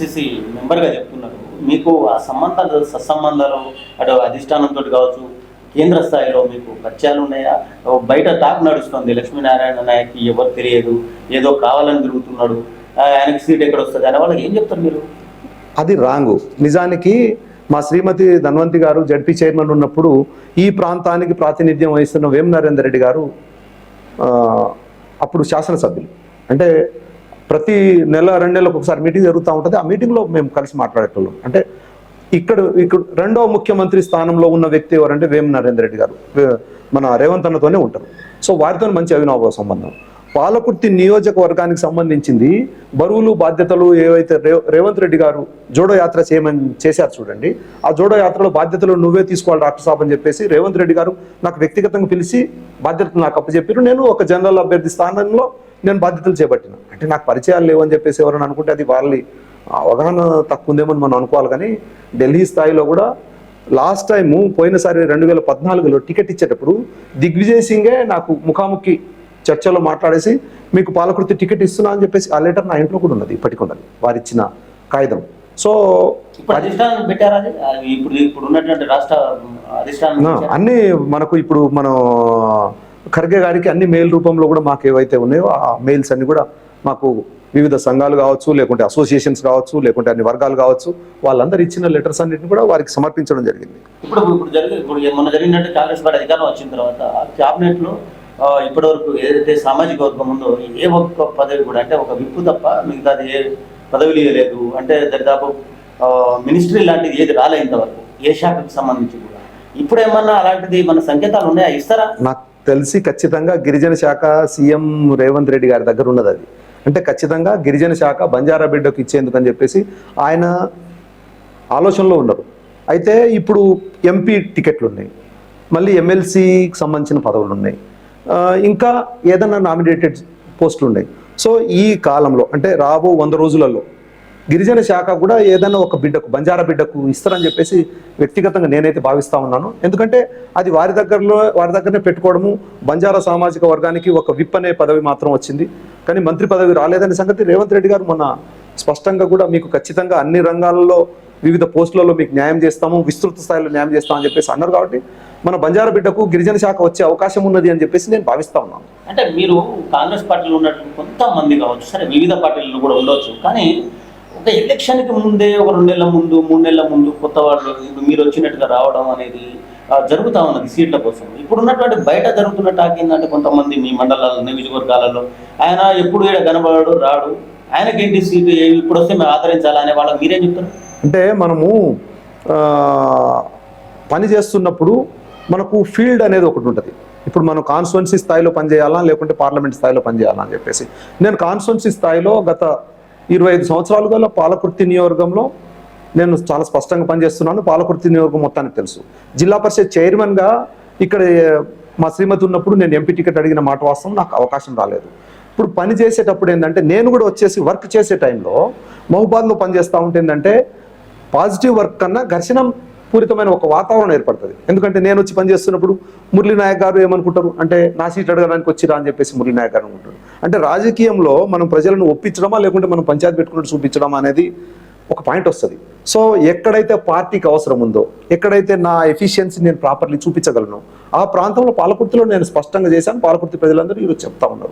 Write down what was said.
PCC మెంబర్గా చెప్తున్నారు. మీకు ఆ సంబంధాలు సత్సంబంధాలు అటు అధిష్టానంతో కావచ్చు కేంద్ర స్థాయిలో మీకు పరిచయాలు ఉన్నాయా? బయట టాక్ నడుస్తుంది. లక్ష్మీనారాయణ నాయక్కి ఎవరు తెలియదు. ఏదో కావాలని తిరుగుతున్నాడు. ఆ, ఆయనకి సీట్ ఎక్కడ వస్తుంది? అనే వాళ్ళకి ఏం చెప్తారు మీరు? అది రాంగు. నిజానికి మా శ్రీమతి ధన్వంతి గారు జడ్పీ చైర్మన్ ఉన్నప్పుడు ఈ ప్రాంతానికి ప్రాతినిధ్యం వహిస్తున్న వేం నరేందర్ రెడ్డి గారు అప్పుడు శాసనసభ్యులు. అంటే ప్రతి నెల రెండు నెలలకు ఒకసారి మీటింగ్ జరుగుతూ ఉంటుంది. ఆ మీటింగ్లో మేము కలిసి మాట్లాడేటోళ్ళం. అంటే ఇక్కడ ఇక్కడ రెండవ ముఖ్యమంత్రి స్థానంలో ఉన్న వ్యక్తి ఎవరంటే వేం నరేందర్ రెడ్డి గారు. మన రేవంత్ అన్నతోనే ఉంటారు. సో వారితో మంచి అవినాభావ సంబంధం. పాలకుర్తి నియోజకవర్గానికి సంబంధించింది బరువులు బాధ్యతలు ఏవైతే రే- రేవంత్ రెడ్డి గారు జోడో యాత్ర చేయమని చేశారు చూడండి ఆ జోడో యాత్రలో బాధ్యతలు నువ్వే తీసుకోవాలి డాక్టర్ సాబ్ అని చెప్పేసి రేవంత్ రెడ్డి గారు నాకు వ్యక్తిగతంగా పిలిచి బాధ్యతలు నాకు అప్పచెప్పారు నేను ఒక జనరల్ అభ్యర్థి స్థానంలో నేను బాధ్యతలు చేపట్టిన. అంటే నాకు పరిచయాలు లేవని చెప్పేసి ఎవరైనా అనుకుంటే అది వాళ్ళ అవగాహన తక్కువ ఉందేమో మనం అనుకోవాలి కానీ ఢిల్లీ స్థాయిలో కూడా లాస్ట్ టైము పోయినసారి రెండు వేల పద్నాలుగులో టికెట్ ఇచ్చేటప్పుడు దిగ్విజయ్ సింగే నాకు ముఖాముఖి చర్చలో మాట్లాడేసి మీకు పాలకృతి టికెట్ ఇస్తున్నా అని చెప్పేసి ఆ లెటర్ నా ఇంట్లో కూడా ఉన్నది ఇప్పటికి ఉన్నది వారు ఇచ్చిన కాగితం. సో అన్ని మనకు ఇప్పుడు మనం ఖర్గే గారికి అన్ని మెయిల్ రూపంలో కూడా మాకు ఏవైతే ఉన్నాయో ఆ మెయిల్స్ అన్ని కూడా మాకు వివిధ సంఘాలు కావచ్చు లేకుంటే అసోసియేషన్స్ కావచ్చు లేకుంటే అన్ని వర్గాలు కావచ్చు వాళ్ళందరూ ఇచ్చిన లెటర్స్ అన్నిటిని కూడా వారికి సమర్పించడం జరిగింది. ఇప్పుడు ఇప్పుడు జరిగి ఇప్పుడు మొన్న జరిగినట్టు కాంగ్రెస్ పార్టీ అధికారం వచ్చిన తర్వాత క్యాబినెట్లో ఆ, ఇప్పటి వరకు ఏదైతే సామాజిక వర్గం ఉందో ఏ ఒక్క పదవి కూడా అంటే ఒక విప్పు తప్ప మిగతాది ఏ పదవి లేదు అంటే దరిదాపు మినిస్ట్రీ లాంటిది ఏది రాలే ఇంతవరకు ఏ శాఖకు సంబంధించి కూడా. ఇప్పుడు ఏమన్నా అలాంటిది మన సంకేతాలు ఉన్నాయా? ఇస్తారా? నాకు తెలిసి ఖచ్చితంగా గిరిజన శాఖ సీఎం రేవంత్ రెడ్డి గారి దగ్గర ఉన్నది అది. అంటే ఖచ్చితంగా గిరిజన శాఖ బంజారా బిడ్డకు ఇచ్చేందుకు అని చెప్పేసి ఆయన ఆలోచనలో ఉన్నారు. అయితే ఇప్పుడు ఎంపీ టికెట్లు ఉన్నాయి. మళ్ళీ ఎమ్మెల్సీకి సంబంధించిన పదవులు ఉన్నాయి. ఇంకా ఏదైనా నామినేటెడ్ పోస్టులు ఉన్నాయి. సో ఈ కాలంలో అంటే రాబో వంద రోజులలో గిరిజన శాఖ కూడా ఏదైనా ఒక బిడ్డకు బంజారా బిడ్డకు ఇస్తారని చెప్పేసి వ్యక్తిగతంగా నేనైతే భావిస్తా ఉన్నాను. ఎందుకంటే అది వారి దగ్గరలో వారి దగ్గరనే పెట్టుకోవడము బంజారా సామాజిక వర్గానికి ఒక విప్ అనే పదవి మాత్రం వచ్చింది. కానీ మంత్రి పదవి రాలేదనే సంగతి రేవంత్ రెడ్డి గారు మొన్న స్పష్టంగా కూడా మీకు ఖచ్చితంగా అన్ని రంగాలలో వివిధ పోస్టులలో మీకు న్యాయం చేస్తాము విస్తృత స్థాయిలో న్యాయం చేస్తామని చెప్పేసి అన్నారు కాబట్టి మన బంజారా బిడ్డకు గిరిజన శాఖ వచ్చే అవకాశం ఉన్నది అని చెప్పేసి నేను భావిస్తా ఉన్నాను. అంటే మీరు కాంగ్రెస్ పార్టీలో ఉన్నటువంటి కొంతమంది కావచ్చు సరే వివిధ పార్టీలు కూడా ఉండవచ్చు కానీ ఒక ఎలక్షన్కి ముందే ఒక రెండు నెలల ముందు మూడు నెలల ముందు కొత్త వాళ్ళు ఇప్పుడు మీరు వచ్చినట్టుగా రావడం అనేది జరుగుతూ ఉన్నది సీట్ల కోసం. ఇప్పుడు ఉన్నటువంటి బయట జరుగుతున్న టాక్ ఏంటంటే కొంతమంది మీ మండలాల నియోజకవర్గాలలో ఆయన ఎప్పుడు ఈడ కనబడాడు రాడు. ఆయనకేంటి సీటు ఇప్పుడు వస్తే మేము ఆదరించాలనే వాళ్ళకి మీరేం చెప్తారు? అంటే మనము పని చేస్తున్నప్పుడు మనకు ఫీల్డ్ అనేది ఒకటి ఉంటుంది. ఇప్పుడు మనం కాన్స్టిట్యున్సీ స్థాయిలో పనిచేయాలా లేకుంటే పార్లమెంట్ స్థాయిలో పనిచేయాలా అని చెప్పేసి. నేను కాన్స్టిట్యున్సీ స్థాయిలో గత ఇరవై ఐదు సంవత్సరాలుగా పాలకుర్తి నియోజకవర్గంలో నేను చాలా స్పష్టంగా పనిచేస్తున్నాను. పాలకుర్తి నియోజకవర్గం మొత్తానికి తెలుసు. జిల్లా పరిషత్ చైర్మన్గా ఇక్కడ మా శ్రీమతి ఉన్నప్పుడు నేను ఎంపీ టికెట్ అడిగిన మాట వాస్తవం నాకు అవకాశం రాలేదు. ఇప్పుడు పని చేసేటప్పుడు ఏంటంటే నేను కూడా వచ్చేసి వర్క్ చేసే టైంలో మహబాద్లో పనిచేస్తూ ఉంటే ఏంటంటే పాజిటివ్ వర్క్ కన్నా ఘర్షణ పూరితమైన ఒక వాతావరణం ఏర్పడుతుంది. ఎందుకంటే నేను వచ్చి పనిచేస్తున్నప్పుడు మురళీ నాయక్ గారు ఏమనుకుంటారు? అంటే నా సీట్ అడగడానికి వచ్చిరా అని చెప్పేసి మురళీ నాయక్ గారు అనుకుంటారు. అంటే రాజకీయంలో మనం ప్రజలను ఒప్పించడమా లేకుంటే మనం పంచాయతీ పెట్టుకున్నట్టు చూపించడమా అనేది ఒక పాయింట్ వస్తుంది. సో ఎక్కడైతే పార్టీకి అవసరం ఉందో ఎక్కడైతే నా ఎఫిషియన్సీ నేను ప్రాపర్లీ చూపించగలను ఆ ప్రాంతంలో పాలకుర్తిలో నేను స్పష్టంగా చేశాను పాలకుర్తి ప్రజలందరూ ఈరోజు చెప్తా ఉన్నారు.